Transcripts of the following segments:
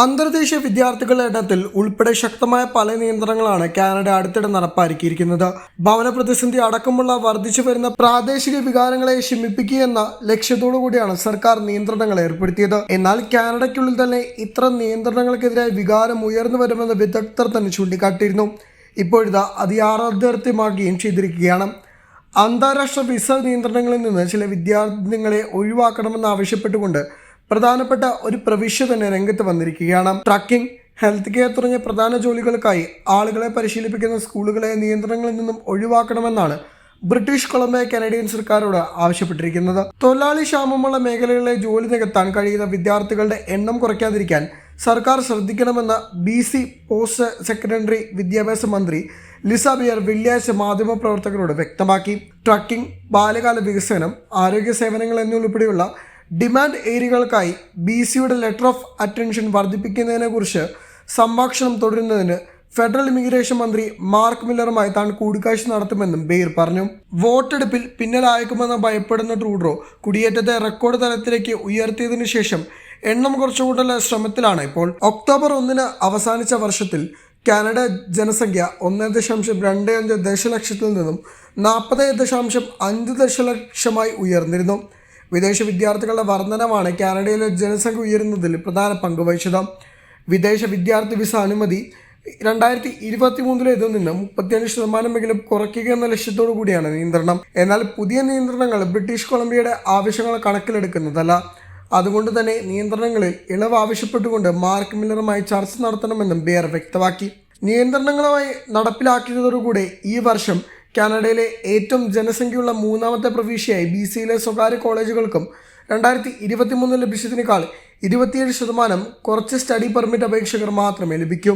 അന്തർദേശീയ വിദ്യാർത്ഥികളുടെ എണ്ണത്തിൽ ഉൾപ്പെടെ ശക്തമായ പല നിയന്ത്രണങ്ങളാണ് കാനഡ അടുത്തിടെ നടപ്പാക്കിയിരിക്കുന്നത്. ഭവന പ്രതിസന്ധി അടക്കമുള്ള വർദ്ധിച്ചു വരുന്ന പ്രാദേശിക വികാരങ്ങളെ ശമിപ്പിക്കുക എന്ന ലക്ഷ്യത്തോടു കൂടിയാണ് സർക്കാർ നിയന്ത്രണങ്ങൾ ഏർപ്പെടുത്തിയത്. എന്നാൽ കാനഡയ്ക്കുള്ളിൽ തന്നെ ഇത്തരം നിയന്ത്രണങ്ങൾക്കെതിരായ വികാരം ഉയർന്നു വരുമെന്ന് വിദഗ്ധർ തന്നെ ചൂണ്ടിക്കാട്ടിയിരുന്നു. ഇപ്പോഴിതാ അത് യാഥാർത്ഥ്യമാക്കുകയും ചെയ്തിരിക്കുകയാണ്. അന്താരാഷ്ട്ര വിസ നിയന്ത്രണങ്ങളിൽ നിന്ന് ചില വിദ്യാർത്ഥികളെ ഒഴിവാക്കണമെന്ന് ആവശ്യപ്പെട്ടുകൊണ്ട് പ്രധാനപ്പെട്ട ഒരു പ്രവിശ്യ തന്നെ രംഗത്ത് വന്നിരിക്കുകയാണ്. ട്രക്കിംഗ് ഹെൽത്ത് കെയർ തുടങ്ങിയ പ്രധാന ജോലികൾക്കായി ആളുകളെ പരിശീലിപ്പിക്കുന്ന സ്കൂളുകളെ നിയന്ത്രണങ്ങളിൽ നിന്നും ഒഴിവാക്കണമെന്നാണ് ബ്രിട്ടീഷ് കൊളംബിയ കനേഡിയൻ സർക്കാരോട് ആവശ്യപ്പെട്ടിരിക്കുന്നത്. തൊഴിലാളി ക്ഷാമമുള്ള മേഖലകളിലെ ജോലി നികത്താൻ കഴിയുന്ന വിദ്യാർത്ഥികളുടെ എണ്ണം കുറയ്ക്കാതിരിക്കാൻ സർക്കാർ ശ്രദ്ധിക്കണമെന്ന് ബി സി പോസ്റ്റ് സെക്രട്ടറി വിദ്യാഭ്യാസ മന്ത്രി ലിസ ബിയർ വെള്ളിയാഴ്ച മാധ്യമപ്രവർത്തകരോട് വ്യക്തമാക്കി. ട്രക്കിംഗ് ബാല്യകാല വികസനം ആരോഗ്യ സേവനങ്ങൾ എന്നിവയുൾപ്പെടെയുള്ള ഡിമാൻഡ് ഏരിയകൾക്കായി ബി സിയുടെ ലെറ്റർ ഓഫ് അറ്റൻഷൻ വർദ്ധിപ്പിക്കുന്നതിനെക്കുറിച്ച് സംഭാഷണം തുടരുന്നതിന് ഫെഡറൽ ഇമിഗ്രേഷൻ മന്ത്രി മാർക്ക് മില്ലറുമായി താൻ കൂടിക്കാഴ്ച നടത്തുമെന്നും ബെയർ പറഞ്ഞു. വോട്ടെടുപ്പിൽ പിന്നലായേക്കുമെന്ന് ഭയപ്പെടുന്ന ട്രൂഡ്രോ കുടിയേറ്റത്തെ റെക്കോർഡ് തലത്തിലേക്ക് ഉയർത്തിയതിനു ശേഷം എണ്ണം കുറച്ചുകൂട്ടല ശ്രമത്തിലാണ് ഇപ്പോൾ. ഒക്ടോബർ ഒന്നിന് അവസാനിച്ച വർഷത്തിൽ കാനഡ ജനസംഖ്യ ഒന്ന് ദശാംശം രണ്ട് അഞ്ച് ദശലക്ഷത്തിൽ നിന്നും നാൽപ്പത് ദശാംശം അഞ്ച് ദശലക്ഷമായി ഉയർന്നിരുന്നു. വിദേശ വിദ്യാർത്ഥികളുടെ വർധനമാണ് കാനഡയിലെ ജനസംഖ്യ ഉയരുന്നതിൽ പ്രധാന പങ്ക് വഹിച്ചത്. വിദേശ വിദ്യാർത്ഥി വിസ അനുമതി രണ്ടായിരത്തി ഇരുപത്തി മൂന്നിലേതിൽ നിന്ന് മുപ്പത്തിയഞ്ച് ശതമാനമെങ്കിലും കുറയ്ക്കുക എന്ന ലക്ഷ്യത്തോടു കൂടിയാണ് നിയന്ത്രണം. എന്നാൽ പുതിയ നിയന്ത്രണങ്ങൾ ബ്രിട്ടീഷ് കൊളംബിയയുടെ ആവശ്യങ്ങൾ കണക്കിലെടുക്കുന്നതല്ല. അതുകൊണ്ട് തന്നെ നിയന്ത്രണങ്ങളിൽ ഇളവ് ആവശ്യപ്പെട്ടുകൊണ്ട് മാർക്ക് മില്ലറുമായി ചർച്ച നടത്തണമെന്നും ബിയർ വ്യക്തമാക്കി. നിയന്ത്രണങ്ങളുമായി നടപ്പിലാക്കിയതോടുകൂടി ഈ വർഷം കാനഡയിലെ ഏറ്റവും ജനസംഖ്യയുള്ള മൂന്നാമത്തെ പ്രവിശ്യയായി ബി സിയിലെ സ്വകാര്യ കോളേജുകൾക്കും രണ്ടായിരത്തി ഇരുപത്തി മൂന്ന് ലഭിച്ചതിനേക്കാൾ ഇരുപത്തിയേഴ് ശതമാനം കുറച്ച് സ്റ്റഡി പെർമിറ്റ് അപേക്ഷകർ മാത്രമേ ലഭിക്കൂ.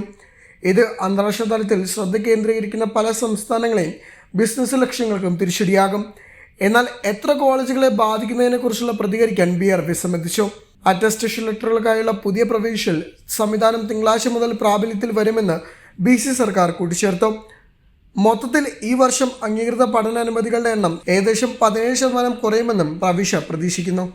ഇത് അന്താരാഷ്ട്ര തലത്തിൽ ശ്രദ്ധ കേന്ദ്രീകരിക്കുന്ന പല സംസ്ഥാനങ്ങളെയും ബിസിനസ് ലക്ഷ്യങ്ങൾക്കും തിരിച്ചടിയാകും. എന്നാൽ എത്ര കോളേജുകളെ ബാധിക്കുന്നതിനെക്കുറിച്ചുള്ള പ്രതികരിക്കാൻ ബി ആർ പി വിസമ്മതിച്ചു അറ്റസ്റ്റേഷൻ ലെറ്ററുകൾക്കായുള്ള പുതിയ പ്രൊവിൻഷ്യൽ സംവിധാനം തിങ്കളാഴ്ച മുതൽ പ്രാബല്യത്തിൽ വരുമെന്ന് ബി സി സർക്കാർ കൂട്ടിച്ചേർത്തു. മൊത്തത്തിൽ ഈ വർഷം അംഗീകൃത പഠനാനുമതികളുടെ എണ്ണം ഏകദേശം പതിനേഴ് ശതമാനം കുറയുമെന്നും പ്രവിശ്യ പ്രതീക്ഷിക്കുന്നു.